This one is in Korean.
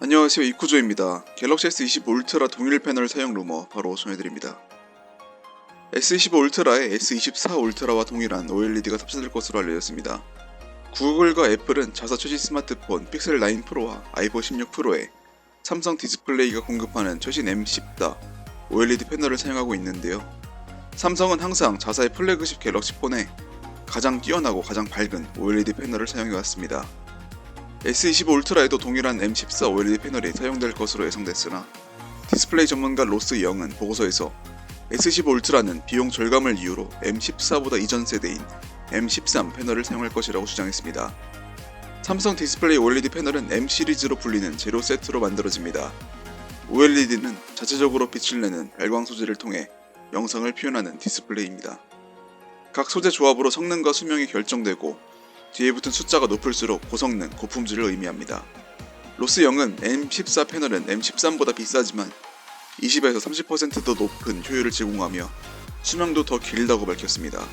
안녕하세요 이쿠조입니다. 갤럭시 S25 울트라 동일 패널 사용 루머 바로 전해드립니다. S25 울트라에 S24 울트라와 동일한 OLED가 탑재될 것으로 알려졌습니다. 구글과 애플은 자사 최신 스마트폰 픽셀 9 프로와 아이폰 16 프로에 삼성 디스플레이가 공급하는 최신 M14 OLED 패널을 사용하고 있는데요. 삼성은 항상 자사의 플래그십 갤럭시 폰에 가장 뛰어나고 가장 밝은 OLED 패널을 사용해왔습니다. S25 울트라에도 동일한 M14 OLED 패널이 사용될 것으로 예상됐으나 디스플레이 전문가 로스 영은 보고서에서 S15 울트라는 비용 절감을 이유로 M14보다 이전 세대인 M13 패널을 사용할 것이라고 주장했습니다. 삼성 디스플레이 OLED 패널은 M 시리즈로 불리는 제로 세트로 만들어집니다. OLED는 자체적으로 빛을 내는 발광 소재를 통해 영상을 표현하는 디스플레이입니다. 각 소재 조합으로 성능과 수명이 결정되고 뒤에 붙은 숫자가 높을수록 고성능, 고품질을 의미합니다. 로스 영은 M14 패널은 M13보다 비싸지만 20에서 30%더 높은 효율을 제공하며 수명도 더 길다고 밝혔습니다.